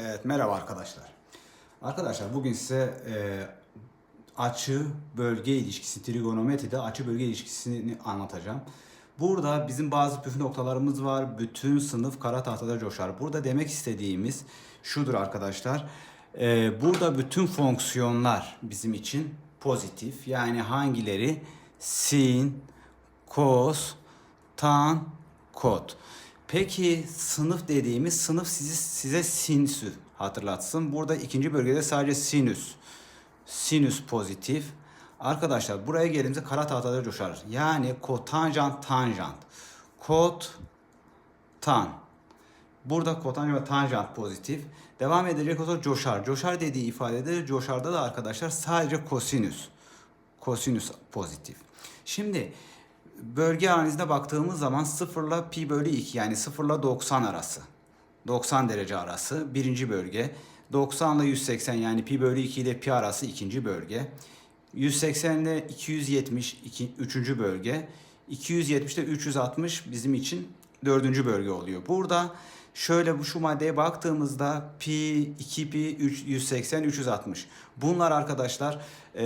Evet, merhaba arkadaşlar. Arkadaşlar bugün size e, açı bölge ilişkisi, trigonometride açı bölge ilişkisini anlatacağım. Burada bizim bazı püf noktalarımız var. Bütün sınıf kara tahtada coşar. Burada demek istediğimiz şudur arkadaşlar. E, burada bütün fonksiyonlar bizim için pozitif. Yani hangileri? Sin, kos, tan, kot. Peki sınıf dediğimiz sınıf sizi, size sinüsü hatırlatsın. Burada ikinci bölgede sadece sinüs. Sinüs pozitif. Arkadaşlar buraya gelince kara tahtada coşar. Yani kotanjant tanjant. Kot tan. Burada kotanjant ve tanjant pozitif. Devam edecek olursa coşar. Coşar dediği ifadede coşarda da arkadaşlar sadece kosinüs. Kosinüs pozitif. Şimdi bölge analizine baktığımız zaman 0 ile pi bölü 2 yani 0 ile 90 arası. 90 derece arası birinci bölge. 90 ile 180 yani pi bölü 2 ile pi arası ikinci bölge. 180 ile 270 iki, üçüncü bölge. 270 ile 360 bizim için dördüncü bölge oluyor. Burada şöyle bu şu maddeye baktığımızda pi, 2 pi, 3, 180, 360. Bunlar arkadaşlar e,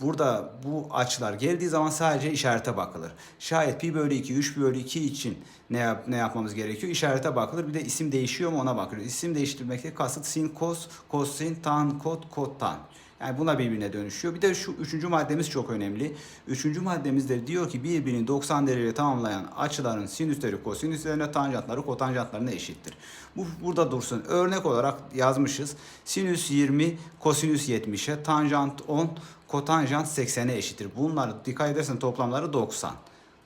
burada bu açılar geldiği zaman sadece işarete bakılır. Şayet pi bölü 2, 3 pi bölü 2 için ne, yap, ne yapmamız gerekiyor? İşarete bakılır. Bir de isim değişiyor mu ona bakılır. İsim değiştirmekte kasıt sin, kos, kosin, tan, kot, kot, tan. Yani buna birbirine dönüşüyor. Bir de şu üçüncü maddemiz çok önemli. Üçüncü maddemizde diyor ki birbirini 90 derece tamamlayan açıların sinüsleri kosinüslerine, tanjantları kotanjantlarına eşittir. Bu burada dursun. Örnek olarak yazmışız. Sinüs 20, kosinüs 70'e, tanjant 10, kotanjant 80'e eşittir. Bunlar dikkat edersen toplamları 90.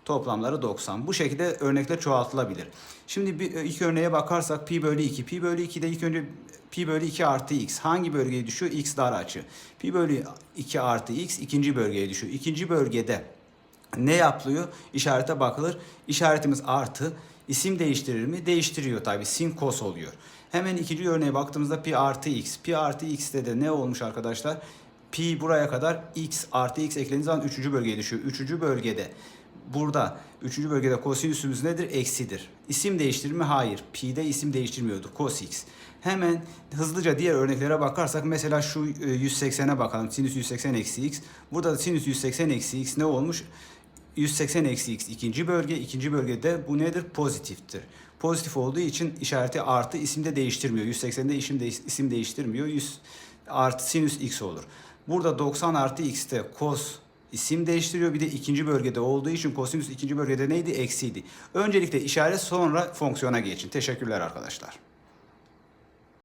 Toplamları 90. Bu şekilde örnekler çoğaltılabilir. Şimdi bir ilk örneğe bakarsak pi bölü 2. Pi bölü 2'de ilk önce pi bölü 2 artı x. Hangi bölgeye düşüyor? X dar açı. Pi bölü 2 artı x ikinci bölgeye düşüyor. İkinci bölgede ne yapılıyor? İşarete bakılır. İşaretimiz artı. İsim değiştirir mi? Değiştiriyor tabi. Sin kos oluyor. Hemen ikinci örneğe baktığımızda pi artı x. Pi artı x'te de ne olmuş arkadaşlar? Pi buraya kadar x artı x eklediğiniz zaman üçüncü bölgeye düşüyor. Üçüncü bölgede burada üçüncü bölgede kosinüsümüz nedir? Eksidir. İsim değiştirir mi? Hayır. Pi'de isim değiştirmiyordu. Cos x. Hemen hızlıca diğer örneklere bakarsak mesela şu 180'e bakalım. Sinüs 180 eksi x. Burada da sinüs 180 eksi x ne olmuş? 180 eksi x ikinci bölge. ikinci bölgede bu nedir? Pozitiftir. Pozitif olduğu için işareti artı isimde değiştirmiyor. 180'de isim, de, isim değiştirmiyor. 100 artı sinüs x olur. Burada 90 artı x'te cos isim değiştiriyor. Bir de ikinci bölgede olduğu için kosinüs ikinci bölgede neydi? Eksiydi. Öncelikle işaret sonra fonksiyona geçin. Teşekkürler arkadaşlar.